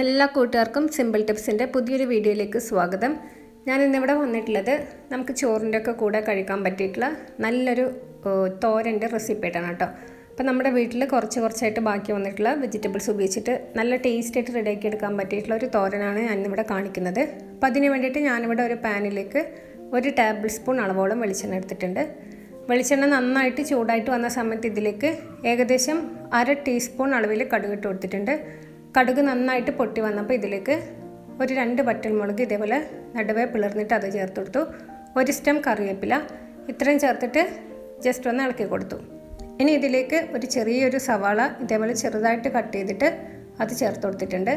എല്ലാ കൂട്ടുകാർക്കും സിമ്പിൾ ടിപ്സിന്റെ പുതിയൊരു വീഡിയോയിലേക്ക് സ്വാഗതം. ഞാൻ ഇന്നിവിടെ വന്നിട്ടുള്ളത് നമുക്ക് ചോറിന്റെ ഒക്കെ കൂടെ കഴിക്കാൻ പറ്റിയിട്ടുള്ള നല്ലൊരു തോരന്റെ റെസിപ്പി ആയിട്ടാണ് കേട്ടോ. അപ്പോൾ നമ്മുടെ വീട്ടിൽ കുറച്ച് കുറച്ചായിട്ട് ബാക്കി വന്നിട്ടുള്ള വെജിറ്റബിൾസ് ഉപയോഗിച്ചിട്ട് നല്ല ടേസ്റ്റ് ആയിട്ട് റെഡിയാക്കി എടുക്കാൻ പറ്റിയിട്ടുള്ള ഒരു തോരനാണ് ഞാൻ ഇന്നിവിടെ കാണിക്കുന്നത്. അപ്പോൾ അതിന് വേണ്ടിയിട്ട് ഞാനിവിടെ ഒരു പാനിലേക്ക് ഒരു ടേബിൾ സ്പൂൺ അളവോളം വെളിച്ചെണ്ണ എടുത്തിട്ടുണ്ട്. വെളിച്ചെണ്ണ നന്നായിട്ട് ചൂടായിട്ട് വന്ന സമയത്ത് ഇതിലേക്ക് ഏകദേശം അര ടീസ്പൂൺ അളവിൽ കടുകിട്ട് കൊടുത്തിട്ടുണ്ട്. കടുക് നന്നായിട്ട് പൊട്ടി വന്നപ്പോൾ ഇതിലേക്ക് ഒരു രണ്ട് പറ്റൽമുളക് ഇതേപോലെ നടുവേ പിളർന്നിട്ട് അത് ചേർത്ത് കൊടുത്തു. ഒരു സ്റ്റം കറിവേപ്പില ഇത്രയും ചേർത്തിട്ട് ജസ്റ്റ് ഒന്ന് ഇളക്കി കൊടുത്തു. ഇനി ഇതിലേക്ക് ഒരു ചെറിയൊരു സവാള ഇതേപോലെ ചെറുതായിട്ട് കട്ട് ചെയ്തിട്ട് അത് ചേർത്ത് കൊടുത്തിട്ടുണ്ട്.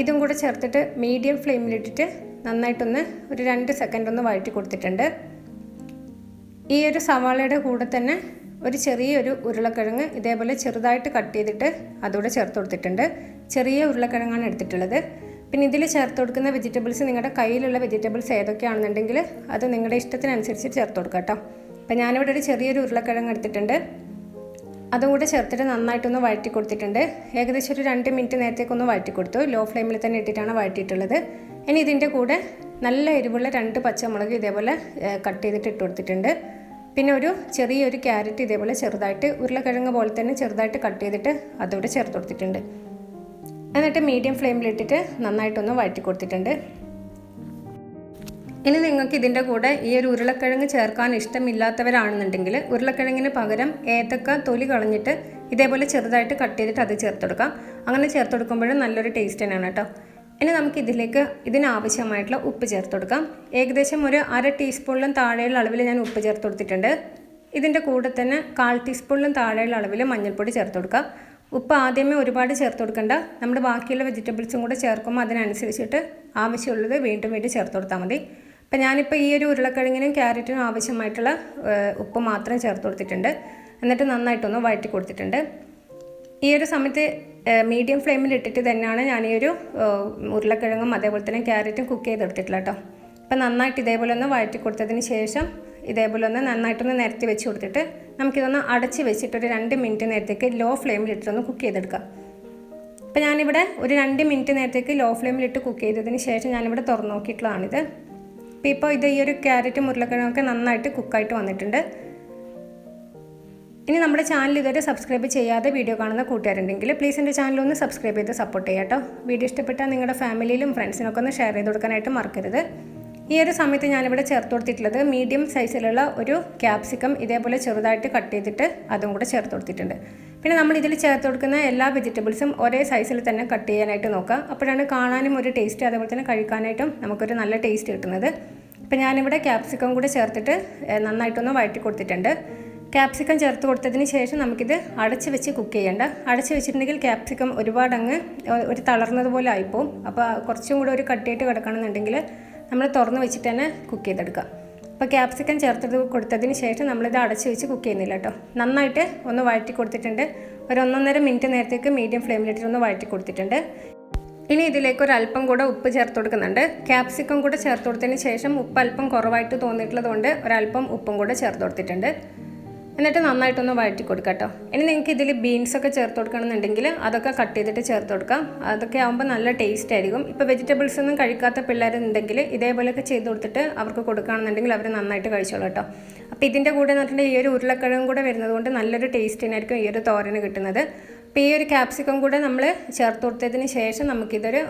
ഇതും കൂടെ ചേർത്തിട്ട് മീഡിയം ഫ്ലെയിമിലിട്ടിട്ട് നന്നായിട്ടൊന്ന് ഒരു രണ്ട് സെക്കൻഡ് ഒന്ന് വഴറ്റി കൊടുത്തിട്ടുണ്ട്. ഈ ഒരു സവാളയുടെ കൂടെ തന്നെ ഒരു ചെറിയൊരു ഉരുളക്കിഴങ്ങ് ഇതേപോലെ ചെറുതായിട്ട് കട്ട് ചെയ്തിട്ട് അതുകൂടെ ചേർത്ത് കൊടുത്തിട്ടുണ്ട്. ചെറിയ ഉരുളക്കിഴങ്ങാണ് എടുത്തിട്ടുള്ളത്. പിന്നെ ഇതിൽ ചേർത്ത് കൊടുക്കുന്ന വെജിറ്റബിൾസ് നിങ്ങളുടെ കയ്യിലുള്ള വെജിറ്റബിൾസ് ഏതൊക്കെയാണെന്നുണ്ടെങ്കിൽ അത് നിങ്ങളുടെ ഇഷ്ടത്തിനനുസരിച്ച് ചേർത്ത് കൊടുക്കുക കേട്ടോ അപ്പം ഞാനിവിടെ ഒരു ചെറിയൊരു ഉരുളക്കിഴങ്ങ് എടുത്തിട്ടുണ്ട്. അതും കൂടെ ചേർത്തിട്ട് നന്നായിട്ടൊന്ന് വഴറ്റി കൊടുത്തിട്ടുണ്ട്. ഏകദേശം ഒരു രണ്ട് മിനിറ്റ് നേരത്തേക്കൊന്ന് വഴറ്റി കൊടുത്തു. ലോ ഫ്ലെയിമിൽ തന്നെ ഇട്ടിട്ടാണ് വഴറ്റിയിട്ടുള്ളത്. ഇനി ഇതിന്റെ കൂടെ നല്ല എരിവുള്ള രണ്ട് പച്ചമുളക് ഇതേപോലെ കട്ട് ചെയ്തിട്ട് ഇട്ട് കൊടുത്തിട്ടുണ്ട്. പിന്നെ ഒരു ചെറിയൊരു ക്യാരറ്റ് ഇതേപോലെ ചെറുതായിട്ട് ഉരുളക്കിഴങ്ങ് പോലെ തന്നെ ചെറുതായിട്ട് കട്ട് ചെയ്തിട്ട് അതോടെ ചേർത്ത് കൊടുത്തിട്ടുണ്ട്. എന്നിട്ട് മീഡിയം ഫ്ലെയിമിലിട്ടിട്ട് നന്നായിട്ടൊന്ന് വഴറ്റി കൊടുത്തിട്ടുണ്ട്. ഇനി നിങ്ങൾക്ക് ഇതിന്റെ കൂടെ ഈ ഒരു ഉരുളക്കിഴങ്ങ് ചേർക്കാൻ ഇഷ്ടമില്ലാത്തവരാണെന്നുണ്ടെങ്കിൽ ഉരുളക്കിഴങ്ങിന് പകരം ഏത്തക്ക തൊലി കളഞ്ഞിട്ട് ഇതേപോലെ ചെറുതായിട്ട് കട്ട് ചെയ്തിട്ട് അത് ചേർത്ത് കൊടുക്കാം. അങ്ങനെ ചേർത്ത് കൊടുക്കുമ്പോഴും നല്ലൊരു ടേസ്റ്റ് തന്നെയാണ് കേട്ടോ. ഇനി നമുക്ക് ഇതിലേക്ക് ഇതിനാവശ്യമായിട്ടുള്ള ഉപ്പ് ചേർത്ത് കൊടുക്കാം. ഏകദേശം ഒരു അര ടീസ്പൂണിലും താഴെയുള്ള അളവിൽ ഞാൻ ഉപ്പ് ചേർത്ത് കൊടുത്തിട്ടുണ്ട്. ഇതിന്റെ കൂടെ തന്നെ കാൽ ടീസ്പൂണിലും താഴെയുള്ള അളവിൽ മഞ്ഞൾപ്പൊടി ചേർത്ത് കൊടുക്കാം. ഉപ്പ് ആദ്യമേ ഒരുപാട് ചേർത്ത് കൊടുക്കണ്ട. നമ്മുടെ ബാക്കിയുള്ള വെജിറ്റബിൾസും കൂടെ ചേർക്കുമ്പോൾ അതിനനുസരിച്ചിട്ട് ആവശ്യമുള്ളത് വീണ്ടും വീണ്ടും ചേർത്ത് കൊടുത്താൽ മതി. അപ്പം ഞാനിപ്പോൾ ഈ ഒരു ഉരുളക്കിഴങ്ങിനും ക്യാരറ്റിനും ആവശ്യമായിട്ടുള്ള ഉപ്പ് മാത്രം ചേർത്ത് കൊടുത്തിട്ടുണ്ട്. എന്നിട്ട് നന്നായിട്ടൊന്ന് വഴറ്റി കൊടുത്തിട്ടുണ്ട്. ഈ ഒരു സമയത്ത് മീഡിയം ഫ്ലെയിമിൽ ഇട്ടിട്ട് തന്നെയാണ് ഞാൻ ഈ ഒരു ഉരുളക്കിഴങ്ങും അതേപോലെ തന്നെ ക്യാരറ്റും കുക്ക് ചെയ്തെടുത്തിട്ടില്ല കേട്ടോ. അപ്പം നന്നായിട്ട് ഇതേപോലെ ഒന്ന് വഴറ്റി കൊടുത്തതിന് ശേഷം ഇതേപോലെ ഒന്ന് നന്നായിട്ടൊന്ന് നിരത്തി വെച്ച് കൊടുത്തിട്ട് നമുക്കിതൊന്ന് അടച്ച് വെച്ചിട്ട് ഒരു രണ്ട് മിനിറ്റ് നേരത്തേക്ക് ലോ ഫ്ലെയിമിൽ ഇട്ടിട്ടൊന്ന് കുക്ക് ചെയ്തെടുക്കാം. അപ്പം ഞാനിവിടെ ഒരു രണ്ട് മിനിറ്റ് നേരത്തേക്ക് ലോ ഫ്ലെയിമിലിട്ട് കുക്ക് ചെയ്തതിന് ശേഷം ഞാനിവിടെ തുറന്നു നോക്കിയിട്ടുള്ളതാണിത്. അപ്പോൾ ഇപ്പോൾ ഇത് ഈ ഒരു ക്യാരറ്റും ഉരുളക്കിഴങ്ങൊക്കെ നന്നായിട്ട് കുക്കായിട്ട് വന്നിട്ടുണ്ട്. ഇനി നമ്മുടെ ചാനൽ ഇതുവരെ സബ്സ്ക്രൈബ് ചെയ്യാതെ വീഡിയോ കാണുന്ന കൂട്ടുകാരുണ്ടെങ്കിൽ പ്ലീസ് എന്റെ ചാനൽ ഒന്ന് സബ്സ്ക്രൈബ് ചെയ്ത് സപ്പോർട്ട് ചെയ്യാം കേട്ടോ വീഡിയോ ഇഷ്ടപ്പെട്ടാൽ നിങ്ങളുടെ ഫാമിലിയിലും ഫ്രണ്ട്സിനൊക്കെ ഒന്ന് ഷെയർ ചെയ്ത് കൊടുക്കാനായിട്ട് മറക്കരുത്. ഈ ഒരു സമയത്ത് ഞാനിവിടെ ചേർത്ത് കൊടുത്തിട്ടുള്ളത് മീഡിയം സൈസിലുള്ള ഒരു ക്യാപ്സിക്കം ഇതേപോലെ ചെറുതായിട്ട് കട്ട് ചെയ്തിട്ട് അതും കൂടെ ചേർത്ത് കൊടുത്തിട്ടുണ്ട്. പിന്നെ നമ്മൾ ഇതിൽ ചേർത്ത് കൊടുക്കുന്ന എല്ലാ വെജിറ്റബിൾസും ഒരേ സൈസിൽ തന്നെ കട്ട് ചെയ്യാനായിട്ട് നോക്കുക. അപ്പോഴാണ് കാണാനും ഒരു ടേസ്റ്റ് അതേപോലെ തന്നെ കഴിക്കാനായിട്ടും നമുക്കൊരു നല്ല ടേസ്റ്റ് കിട്ടുന്നത്. അപ്പോൾ ഞാനിവിടെ ക്യാപ്സിക്കം കൂടെ ചേർത്തിട്ട് നന്നായിട്ടൊന്ന് വഴറ്റി കൊടുത്തിട്ടുണ്ട്. ക്യാപ്സിക്കം ചേർത്ത് കൊടുത്തതിന് ശേഷം നമുക്കിത് അടച്ച് വെച്ച് കുക്ക് ചെയ്യേണ്ട. അടച്ച് വെച്ചിട്ടുണ്ടെങ്കിൽ ക്യാപ്സിക്കം ഒരുപാട് അങ്ങ് ഒരു തളർന്നതുപോലെ ആയിപ്പോവും. അപ്പോൾ കുറച്ചും കൂടെ ഒരു കട്ടിയായിട്ട് കിടക്കണമെന്നുണ്ടെങ്കിൽ നമ്മൾ തുറന്ന് വെച്ചിട്ട് തന്നെ കുക്ക് ചെയ്തെടുക്കാം അപ്പോൾ ക്യാപ്സിക്കം ചേർത്തത് കൊടുത്തതിന് ശേഷം നമ്മളിത് അടച്ച് വെച്ച് കുക്ക് ചെയ്യുന്നില്ല കേട്ടോ. നന്നായിട്ട് ഒന്ന് വഴറ്റി കൊടുത്തിട്ടുണ്ട്. ഒരു ഒന്നൊന്നര മിനിറ്റ് നേരത്തേക്ക് മീഡിയം ഫ്ലെയിമിലിട്ട് ഒന്ന് വഴറ്റി കൊടുത്തിട്ടുണ്ട്. ഇനി ഇതിലേക്ക് ഒരു അല്പം കൂടെ ഉപ്പ് ചേർത്ത് കൊടുക്കുന്നുണ്ട്. ക്യാപ്സിക്കം കൂടെ ചേർത്ത് കൊടുത്തതിന് ശേഷം ഉപ്പ് അല്പം കുറവായിട്ട് തോന്നിയിട്ടുള്ളത് കൊണ്ട് ഒരല്പം ഉപ്പും കൂടെ ചേർത്ത് കൊടുത്തിട്ടുണ്ട്. എന്നിട്ട് നന്നായിട്ടൊന്ന് വഴറ്റി കൊടുക്കുക കേട്ടോ ഇനി നിങ്ങൾക്ക് ഇതിൽ ബീൻസൊക്കെ ചേർത്ത് കൊടുക്കണമെന്നുണ്ടെങ്കിൽ അതൊക്കെ കട്ട് ചെയ്തിട്ട് ചേർത്ത് കൊടുക്കാം. അതൊക്കെ ആകുമ്പോൾ നല്ല ടേസ്റ്റ് ആയിരിക്കും. ഇപ്പോൾ വെജിറ്റബിൾസ് ഒന്നും കഴിക്കാത്ത പിള്ളേരുണ്ടെങ്കിൽ ഇതേപോലെയൊക്കെ ചെയ്ത് കൊടുത്തിട്ട് അവർക്ക് കൊടുക്കുകയാണെന്നുണ്ടെങ്കിൽ അവർ നന്നായിട്ട് കഴിച്ചോളൂ കേട്ടോ. അപ്പോൾ ഇതിന്റെ കൂടെ എന്ന് പറഞ്ഞിട്ടുണ്ടെങ്കിൽ ഈ ഒരു ഉരുളക്കിഴങ്ങും കൂടെ വരുന്നത് കൊണ്ട് നല്ലൊരു ടേസ്റ്റിനായിരിക്കും ഈ ഒരു തോരന് കിട്ടുന്നത്. അപ്പോൾ ഈ ഒരു ക്യാപ്സിക്കം കൂടെ നമ്മൾ ചേർത്ത് കൊടുത്തതിന് ശേഷം നമുക്കിതൊരു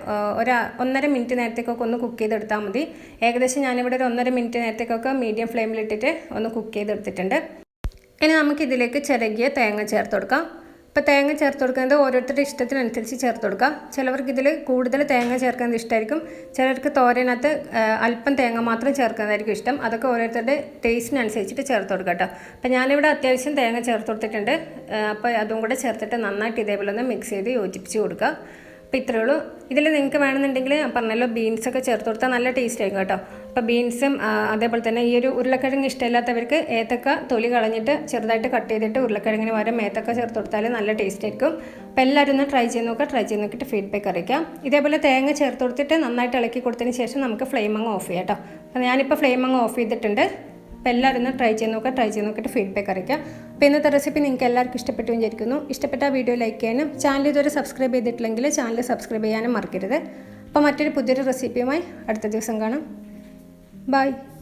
ഒരു ഒന്നര മിനിറ്റ് നേരത്തേക്കൊക്കെ ഒന്ന് കുക്ക് ചെയ്തെടുത്താൽ മതി. ഏകദേശം ഞാനിവിടെ ഒരു ഒന്നര മിനിറ്റ് നേരത്തേക്കൊക്കെ മീഡിയം ഫ്ലെയിമിലിട്ടിട്ട് ഒന്ന് കുക്ക് ചെയ്തെടുത്തിട്ടുണ്ട്. ഇനി നമുക്കിതിലേക്ക് ചിരകിയ തേങ്ങ ചേർത്ത് കൊടുക്കാം. ഇപ്പോൾ തേങ്ങ ചേർത്ത് കൊടുക്കുന്നത് ഓരോരുത്തരുടെ ഇഷ്ടത്തിനനുസരിച്ച് ചേർത്ത് കൊടുക്കാം. ചിലവർക്ക് ഇതിൽ കൂടുതൽ തേങ്ങ ചേർക്കുന്നത് ഇഷ്ടമായിരിക്കും ചിലർക്ക് തോരനകത്ത് അല്പം തേങ്ങ മാത്രം ചേർക്കുന്നതായിരിക്കും ഇഷ്ടം. അതൊക്കെ ഓരോരുത്തരുടെ ടേസ്റ്റിനനുസരിച്ചിട്ട് ചേർത്ത് കൊടുക്കാം കേട്ടോ. അപ്പോൾ ഞാനിവിടെ അത്യാവശ്യം തേങ്ങ ചേർത്ത് കൊടുത്തിട്ടുണ്ട്. അപ്പോൾ അതും കൂടെ ചേർത്തിട്ട് നന്നായിട്ട് ഇതേപോലെ ഒന്ന് മിക്സ് ചെയ്ത് യോജിപ്പിച്ച് കൊടുക്കുക അപ്പോൾ ഇത്രയേ ഉള്ളൂ. ഇതിൽ നിങ്ങൾക്ക് വേണമെന്നുണ്ടെങ്കിൽ പറഞ്ഞല്ലോ ബീൻസൊക്കെ ചേർത്ത് കൊടുത്താൽ നല്ല ടേസ്റ്റ് ആയിരിക്കും കേട്ടോ. അപ്പോൾ ബീൻസും അതേപോലെ തന്നെ ഈ ഒരു ഉരുളക്കിഴങ്ങ് ഇഷ്ടമില്ലാത്തവർക്ക് ഏത്തക്ക തൊലി കളഞ്ഞിട്ട് ചെറുതായിട്ട് കട്ട് ചെയ്തിട്ട് ഉരുളക്കിഴങ്ങിന് വരെ ഏത്തക്ക ചേർത്ത് കൊടുത്താൽ നല്ല ടേസ്റ്റ് ആയിരിക്കും. അപ്പോൾ എല്ലാവരും ഒന്ന് ട്രൈ ചെയ്ത് നോക്കുക ട്രൈ ചെയ്ത് നോക്കിയിട്ട് ഫീഡ്ബാക്ക് അറിയിക്കാം. ഇതേപോലെ തേങ്ങ ചേർത്ത് കൊടുത്തിട്ട് നന്നായിട്ട് ഇളക്കി കൊടുത്തതിന് ശേഷം നമുക്ക് ഫ്ലെയിം അങ്ങ് ഓഫ് ചെയ്യാം കേട്ടോ അപ്പോൾ ഞാനിപ്പോൾ ഫ്ലെയിം അങ്ങ് ഓഫ് ചെയ്തിട്ടുണ്ട്. അപ്പോൾ എല്ലാവരും ഒന്ന് ട്രൈ ചെയ്ത് നോക്കുക ട്രൈ ചെയ്ത് നോക്കിയിട്ട് ഫീഡ്ബാക്ക് അറിയിക്കുക അപ്പോൾ ഇന്നത്തെ റെസിപ്പി നിങ്ങൾക്ക് എല്ലാവർക്കും ഇഷ്ടപ്പെട്ടു വിചാരിക്കുന്നു. ഇഷ്ടപ്പെട്ട വീഡിയോ ലൈക്ക് ചെയ്യാനും ചാനൽ ഇതുവരെ സബ്സ്ക്രൈബ് ചെയ്തിട്ടില്ലെങ്കിൽ ചാനൽ സബ്സ്ക്രൈബ് ചെയ്യാനും മറക്കരുത്. അപ്പോൾ മറ്റൊരു പുതിയൊരു റെസിപ്പിയുമായി അടുത്ത ദിവസം കാണാം. Bye.